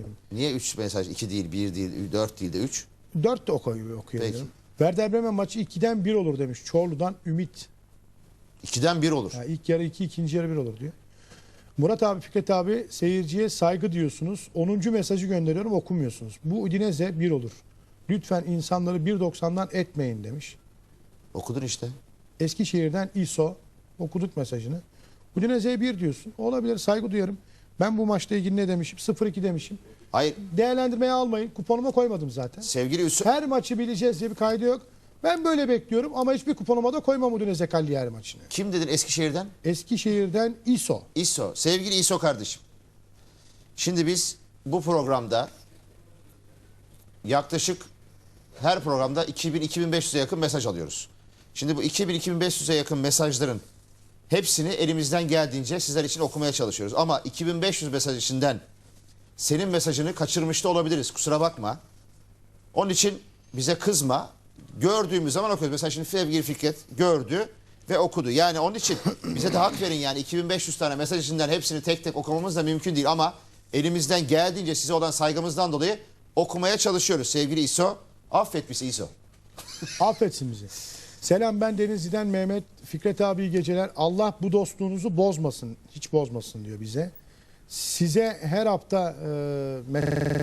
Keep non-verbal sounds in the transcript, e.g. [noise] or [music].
bakayım. Niye 3 mesaj? 2 değil, 1 değil, 4 değil de 3? 4 de okuyor, okuyor Peki. Werder Bremen maçı 2'den 1 olur demiş. Çorlu'dan Ümit. 2'den 1 olur. Ha, ilk yarı 2, ikinci yarı 1 olur diyor. Murat abi, Fikret abi seyirciye saygı diyorsunuz. 10. mesajı gönderiyorum okumuyorsunuz. Bu Udinese 1 olur. Lütfen insanları 1.90'dan etmeyin demiş. Okudun işte. Eskişehir'den İso okuduk mesajını. Udinese'ye 1 diyorsun. Olabilir saygı duyarım. Ben bu maçla ilgili ne demişim? 0-2 demişim. Hayır, Değerlendirmeye almayın. Kuponuma koymadım zaten. sevgili Üsü... Her maçı bileceğiz diye bir kaydı yok. Ben böyle bekliyorum ama hiçbir kuponuma da koymam Udinese Cagliari maçını. Kim dedin Eskişehir'den? Eskişehir'den İso. İso. Sevgili İso kardeşim. Şimdi biz bu programda yaklaşık her programda 2000-2500'e yakın mesaj alıyoruz. Şimdi bu 2000-2500'e yakın mesajların hepsini elimizden geldiğince sizler için okumaya çalışıyoruz. Ama 2500 mesaj içinden senin mesajını kaçırmış da olabiliriz. Kusura bakma. Onun için bize kızma. Gördüğümüz zaman okuyoruz. Mesela şimdi sevgili Fikret gördü ve okudu. Yani onun için [clears throat] bize de hak verin yani 2500 tane mesaj içinden hepsini tek tek okumamız da mümkün değil ama elimizden geldiğince size olan saygımızdan dolayı okumaya çalışıyoruz sevgili İso. Affet bizi İso. Affetsin bizi. Selam ben Denizli'den Mehmet. Fikret abi iyi geceler. Allah bu dostluğunuzu bozmasın. Hiç bozmasın diyor bize. Size her hafta e,